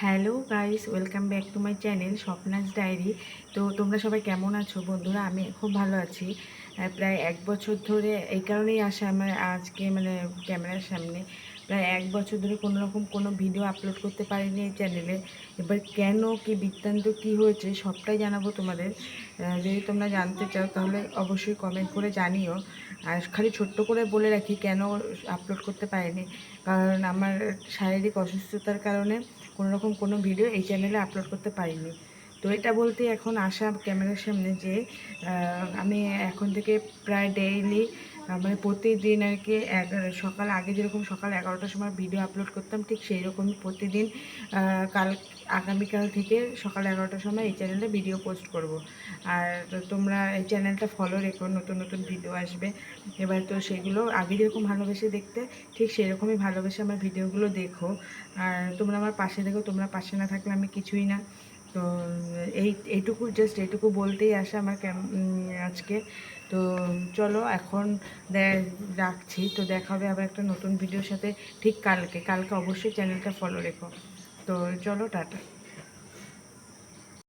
Hello guys, welcome back to my channel Swapna's diary. তো তোমরা সবাই কেমন আছো? বন্ধুরা, আমি খুব ভালো আছি। প্রায় এক বছর ধরে এই কারণেই আসা আমার আজকে মানে ক্যামেরার সামনে। প্রায় এক বছর ধরে কোনো রকম কোনো ভিডিও আপলোড করতে পারিনি এই চ্যানেলে এবার কেন, কি বৃত্তান্ত, কি হয়েছে, সবটাই জানাব তোমাদের। যদি তোমরা জানতে চাও, তাহলে অবশ্যই কমেন্ট করে জানিও। আর খালি ছোট্ট করে বলে রাখি, কেন আপলোড করতে পারিনি? কারণ আমার শারীরিক অসুস্থতার কারণে কোনো রকম কোনো ভিডিও এই চ্যানেলে আপলোড করতে পারিনি। তো এটা বলতে এখন আসা ক্যামেরার সামনে যে আমি এখন থেকে প্রায় ডেইলি মানে প্রতিদিন আর কি সকাল আগে যেরকম সকাল এগারোটার সময় ভিডিও আপলোড করতাম, ঠিক সেই রকমই প্রতিদিন কাল, আগামীকাল থেকে সকাল এগারোটার সময় এই চ্যানেলে ভিডিও পোস্ট করব। আর তোমরা এই চ্যানেলটা ফলো রেখো, নতুন নতুন ভিডিও আসবে। এবার তো সেগুলো আগে যেরকম ভালোবেসে দেখতে, ঠিক সেরকমই ভালোবেসে আমার ভিডিওগুলো দেখো। আর তোমরা আমার পাশে দেখো তোমরা পাশে না থাকলে আমি কিছুই না। তো, এই, এইটুকু জাস্ট এইটুকু বলতেই আসে আমার আজকে। তো, চলো, এখন রাখছি। তো দেখা হবে আবার একটা নতুন ভিডিওর সাথে ঠিক কালকে। কালকে অবশ্যই চ্যানেলটা ফলো রেখো। তো, চলো, টাটা।